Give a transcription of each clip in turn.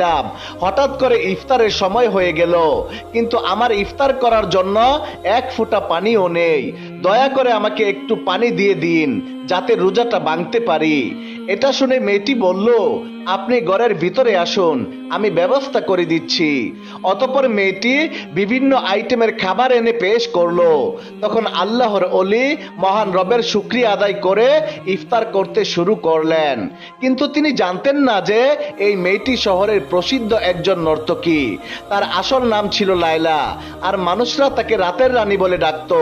ছিলাম। হঠাৎ করে ইফতারের সময় হয়ে গেল। কিন্তু আমার ইফতার করার জন্য এক ফুটা পানিও নেই। দয়া করে আমাকে একটু পানি দিয়ে দিন, যাতে রোজাটা ভাঙতে পারি। এটা শুনে মেয়েটি বলল, আপনি ঘরের ভিতরে আসুন, আমি ব্যবস্থা করে দিচ্ছি। অতপর মেয়েটি বিভিন্ন আইটেমের খাবার এনে পেশ করল। তখন আল্লাহর অলি মহান রবের শুক্রিয়া আদায় করে ইফতার করতে শুরু করলেন। কিন্তু তিনি জানতেন না যে এই মেয়েটি শহরের প্রসিদ্ধ একজন নর্তকী। তার আসল নাম ছিল লায়লা, আর মানুষরা তাকে রাতের রানী বলে ডাকতো।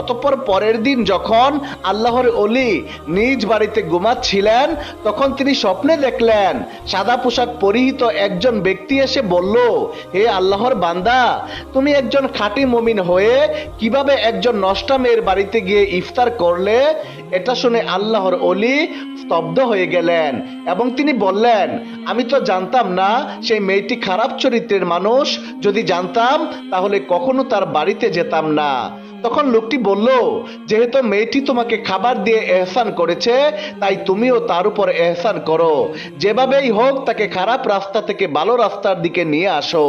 অতঃপর পরের দিন যখন আল্লাহর অলি নিজ বাড়িতে ঘুমাচ্ছিলেন, তখন তিনি স্বপ্নে দেখলেন, সাদা পোশাক পরিহিত একজন ব্যক্তি এসে বলল, হে আল্লাহর বান্দা, তুমি একজন খাঁটি মমিন হয়ে কীভাবে একজন নষ্টা মেয়ের বাড়িতে গিয়ে ইফতার করলে? এটা শুনে আল্লাহর অলি স্তব্ধ হয়ে গেলেন এবং তিনি বললেন, আমি তো জানতাম না, সেই মেয়েটি খারাপ চরিত্রের মানুষ। যদি জানতাম, তাহলে কখনো তার বাড়িতে যেতাম না। তখন লোকটি বলল, যেহেতু মেয়েটি তোমাকে খাবার দিয়ে এহসান করেছে, তাই তুমিও তার উপর এহসান করো। যেভাবেই হোক, তাকে খারাপ রাস্তা থেকে ভালো রাস্তার দিকে নিয়ে আসো।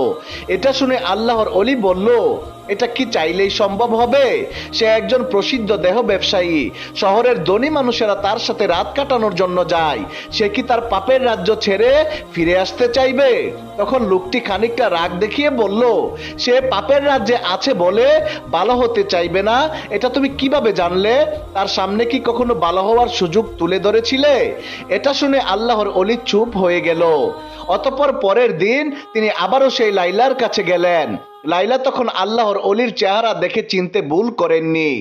এটা শুনে আল্লাহর অলি বলল এটা কি চাইলেই সম্ভব হবে? সে একজন প্রসিদ্ধ দেহ ব্যবসায়ী। শহরের ধনী মানুষেরা তার সাথে রাত কাটানোর জন্য যায়। সে কি তার পাপের রাজ্য ছেড়ে ফিরে আসতে চাইবে? তখন লোকটি খানিকটা রাগ দেখিয়ে বলল, সে পাপের রাজ্যে আছে বলে ভালো হতে চাইবে না। এটা তুমি কীভাবে জানলে? তার সামনে কি কখনো ভালো হওয়ার সুযোগ তুলে ধরেছিলে? এটা শুনে আল্লাহর অলি চুপ হয়ে গেল। অতপর পরের দিন তিনি আবারও সেই লাইলার কাছে গেলেন। লাইলা তখন আল্লাহর অলির চেহারা দেখে চিনতে ভুল করেননি।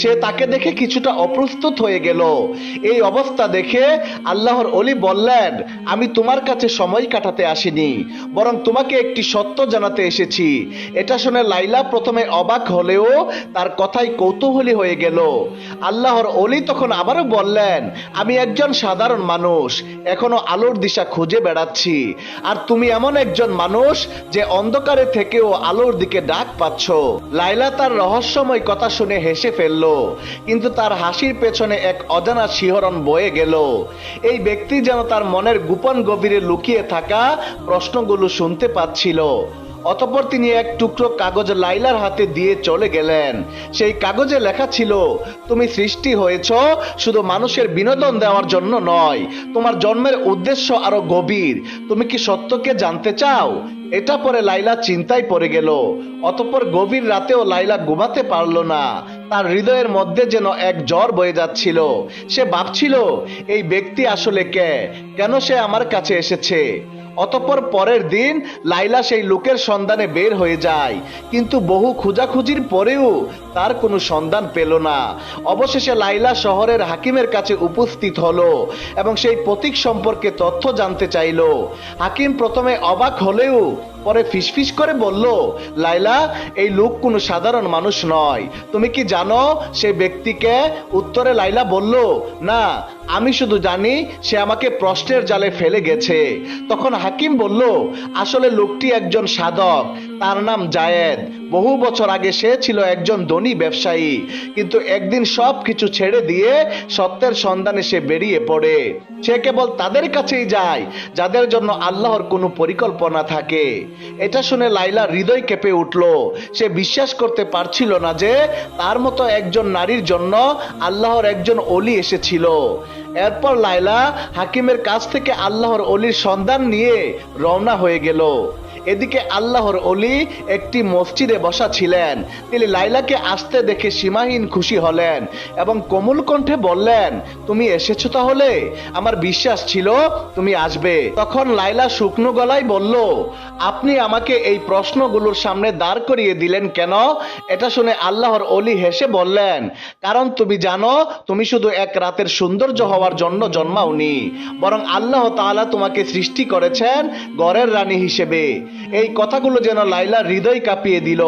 সে তাকে দেখে কিছুটা অপ্রস্তুত হয়ে গেল। এই অবস্থা দেখে আল্লাহর অলি বললেন, আমি তোমার কাছে সময় কাটাতে আসিনি, বরং তোমাকে একটি সত্য জানাতে এসেছি। এটা শুনে লাইলা প্রথমে অবাক হলেও তার কথাই কৌতূহলী হয়ে গেল। আল্লাহর অলি তখন আবারও বললেন, আমি একজন সাধারণ মানুষ, এখনও আলোর দিশা খুঁজে বেড়াচ্ছি। আর তুমি এমন একজন মানুষ যে অন্ধকারে থেকেও আলোর দিকে ডাক পাচ্ছ। লাইলা তার রহস্যময় কথা শুনে হেসে ফেলল, কিন্তু তার হাসির পেছনে এক অজানা শিহরণ বয়ে গেল। এই ব্যক্তি যেন তার মনের গোপন গভীরে লুকিয়ে থাকা প্রশ্নগুলো শুনতে পাচ্ছিল। অতঃপর তিনি এক টুকরো কাগজ লাইলার হাতে দিয়ে চলে গেলেন। সেই কাগজে লেখা ছিল, তুমি সৃষ্টি হয়েছ শুধু মানুষের বিনোদন দেওয়ার জন্য নয়, তোমার জন্মের উদ্দেশ্য আরও গভীর। তুমি কি সত্যকে জানতে চাও? এটা পরে লাইলা চিন্তায় পড়ে গেল। অতঃপর গভীর রাতেও লাইলা ঘুমাতে পারল না। তার হৃদয়ের মধ্যে যেন এক জ্বর বয়ে যাচ্ছিল। সে ভাবছিল, এই ব্যক্তি আসলে কে? কেন সে আমার কাছে এসেছে? অতঃপর পরের দিন লাইলা সেই লোকের সন্ধানে বের হয়ে যায়। কিন্তু বহু খোঁজাখুঁজির পরেও তার কোনো সন্ধান পেল না। অবশেষে লাইলা শহরের হাকিমের কাছে উপস্থিত হলো এবং সেই প্রতীক সম্পর্কে তথ্য জানতে চাইল। হাকিম প্রথমে অবাক হলেও পরে ফিসফিস করে বলল লাইলা এই লোক কোনো সাধারণ মানুষ নয়। তুমি কি জানো, সে ব্যক্তিকে উত্তরে লাইলা বলল, না, আমি শুধু জানি, সে আমাকে প্রশ্নের জালে ফেলে গেছে। তখন হাকিম বলল, আসলে লোকটি একজন সাধক তার নাম জায়েদ। বহু বছর আগে সে ছিল একজন ধনী ব্যবসায়ী, কিন্তু একদিন সব কিছু ছেড়ে দিয়ে সত্যের সন্ধানে সে বেরিয়ে পড়ে। সে কেবল তাদের কাছেই যায়, যাদের জন্য আল্লাহর কোনো পরিকল্পনা থাকে। এটা শুনে লাইলা হৃদয় কেঁপে উঠল। সে বিশ্বাস করতে পারছিল না যে তার মতো একজন নারীর জন্য আল্লাহর একজন অলি এসেছিল। এরপর লাইলা হাকিমের কাছ থেকে আল্লাহর অলির সন্ধান নিয়ে রওনা হয়ে গেল। এদিকে আল্লাহর অলি একটি মসজিদে বসা ছিলেন। তিনি লাইলাকে আসতে দেখে সীমাহীন খুশি হলেন এবং কোমল কণ্ঠে বললেন, তুমি এসেছ তাহলে? আমার বিশ্বাস ছিল তুমি আসবে। তখন লাইলা শুকনো গলায় বলল, আপনি আমাকে এই প্রশ্নগুলোর সামনে দাঁড় করিয়ে দিলেন কেন? এটা শুনে আল্লাহর অলি হেসে বললেন, কারণ তুমি জানো, তুমি শুধু এক রাতের সৌন্দর্য হওয়ার জন্য জন্মাওনি। বরং আল্লাহ তাআলা তোমাকে সৃষ্টি করেছেন গড়ের রানী হিসেবে। এই কথাগুলো যেন লাইলা হৃদয় কাঁপিয়ে দিল।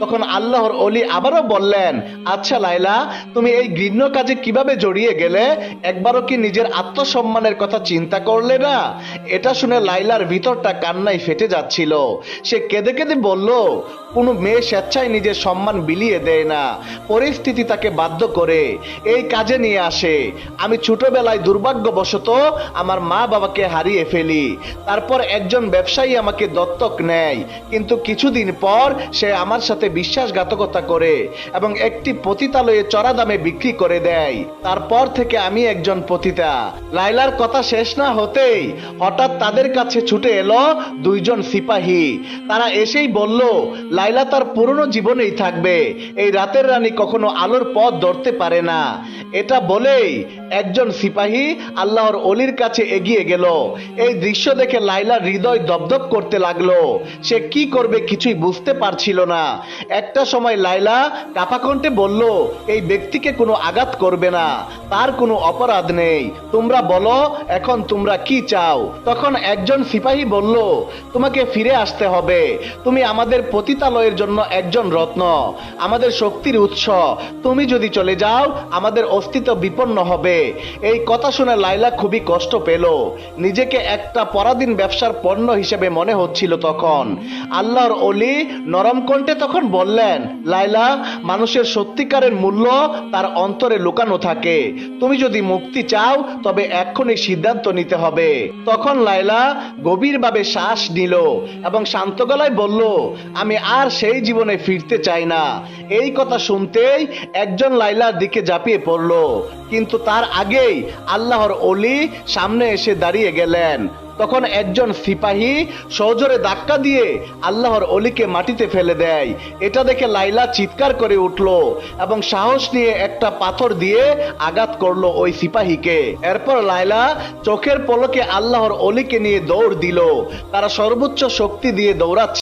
তখন আল্লাহর অলি আবারও বললেন আচ্ছা লাইলা, তুমি এই ঘৃণ্য কাজে কীভাবে জড়িয়ে গেলে? একবারও কি নিজের আত্মসম্মানের কথা চিন্তা করলে না? এটা শুনে লাইলার ভিতরটা কান্নায় ফেটে যাচ্ছিল। সে কেঁদে কেঁদে বলল, কোনো মেয়ে স্বেচ্ছায় নিজের সম্মান বিলিয়ে দেয় না। পরিস্থিতি তাকে বাধ্য করে। এই কাজে নিয়ে আসে। আমি ছোটবেলায় দুর্ভাগ্যবশত আমার মা বাবাকে হারিয়ে ফেলি। তারপর একজন ব্যবসায়ী আমাকে দত্তক নেয়। কিন্তু কিছুদিন পর সে আমার সাথে বিশ্বাসঘাতকতা করে এবং একটি পতিতালয়ে চড়া দামে বিক্রি করে দেয়। তারপর থেকে আমি একজন পতিতা। লাইলার কথা শেষ না হতেই হঠাৎ তাদের কাছে ছুটে এলো দুইজন সিপাহী। তারা এসেই বলল লাইলা তার পুরনো জীবনেই থাকবে। এই রাতের রানী কখনো আলোর পথ ধরতে পারে না। এটা বলেই একজন সিপাহী আল্লাহর অলির কাছে এগিয়ে গেল। এই দৃশ্য দেখে লাইলার হৃদয় দপদপ করতে লাগল। সে কি করবে কিছুই বুঝতে পারছিল না। একটা সময় লাইলা কাপাকণ্ঠে বলল, এই ব্যক্তিকে কোনো আঘাত করবে না, তার কোনো অপরাধ নেই। তোমরা বলো, এখন তোমরা কি চাও? তখন একজন সিপাহী বলল, তোমাকে ফিরে আসতে হবে। তুমি আমাদের পতিতালয়ের জন্য একজন রত্ন। আমাদের শক্তির উৎস। তুমি যদি চলে যাও, আমাদের অস্তিত্ব বিপন্ন হবে। এই কথা শুনে লাইলা খুবই কষ্ট পেল। নিজেকে একটা পরাধীন ব্যবসার পণ্য হিসেবে মনে হচ্ছিল তখন। আল্লাহর অলি নরম কণ্ঠে তখন বললেন, লাইলা, মানুষের সত্যিকারের মূল্য তার অন্তরে লুকানো থাকে। তুমি যদি মুক্তি চাও, তবে এক্ষুনি সিদ্ধান্ত নিতে হবে। তখন লাইলা গভীরভাবে শ্বাস নিল এবং শান্ত গলায় বলল, আমি আর সেই জীবনে ফিরতে চাই না। এই কথা শুনতেই একজন লাইলার দিকে ঝাঁপিয়ে পড়ল। কিন্তু তার আগেই আল্লাহর অলি সামনে এসে দাঁড়িয়ে গেলেন। তখন একজন সিপাহী সজোরে ধাক্কা দিয়ে আল্লাহর অলিকে মাটিতে ফেলে দেয়। এটা দেখে লাইলা চিৎকার করে উঠল এবং সাহস নিয়ে একটা পাথর দিয়ে আঘাত করল ওই সিপাহীকে। এরপর লাইলা চোখের পলকে আল্লাহর অলিকে নিয়ে দৌড় দিল। তারা সর্বোচ্চ শক্তি দিয়ে দৌড়াচ্ছে।